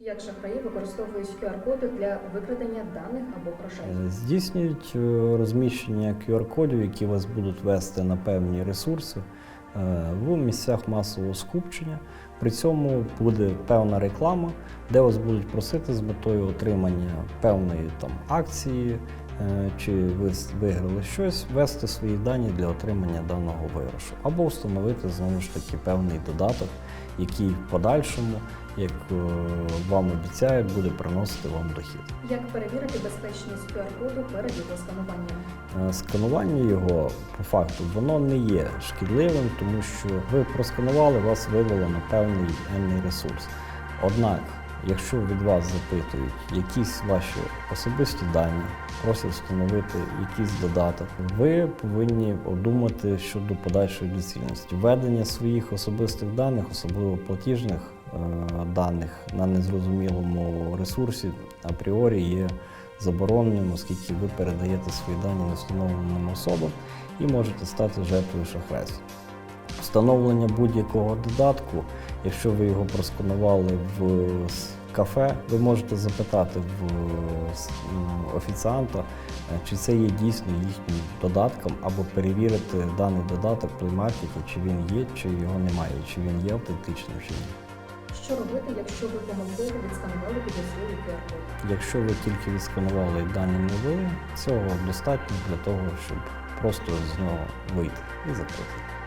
Як шахраї використовують QR-коди для викрадення даних або грошей? Е, Здійснюють е, розміщення QR-кодів, які вас будуть вести на певні ресурси е, в місцях масового скупчення. При цьому буде певна реклама, де вас будуть просити з метою отримання певної там акції, чи ви виграли щось, ввести свої дані для отримання даного виграшу, або встановити знову ж таки певний додаток, який в подальшому, як е, вам обіцяють, буде приносити вам дохід. Як перевірити безпечність QR-коду перед його скануванням? Е, Сканування його по факту воно не є шкідливим, тому що ви просканували, вас вивело на певний енний ресурс. Однак, якщо від вас запитують якісь ваші особисті дані, просять встановити якийсь додаток, ви повинні обдумати щодо подальшої доцільності. Введення своїх особистих даних, особливо платіжних е, даних на незрозумілому ресурсі, апріорі є забороненим, оскільки ви передаєте свої дані невстановленим особам і можете стати жертвою шахрайства. Встановлення будь-якого додатку, якщо ви його просканували в кафе, ви можете запитати в м, офіціанта, е, чи це є дійсно їхнім додатком, або перевірити даний додаток в Play чи він є, чи його немає, чи він є автентичним, чи ні. Що робити, якщо ви помилково відсканували підозрілий QR-код? Якщо ви тільки відсканували дані ввели, цього достатньо для того, щоб просто з нього вийти і закрити.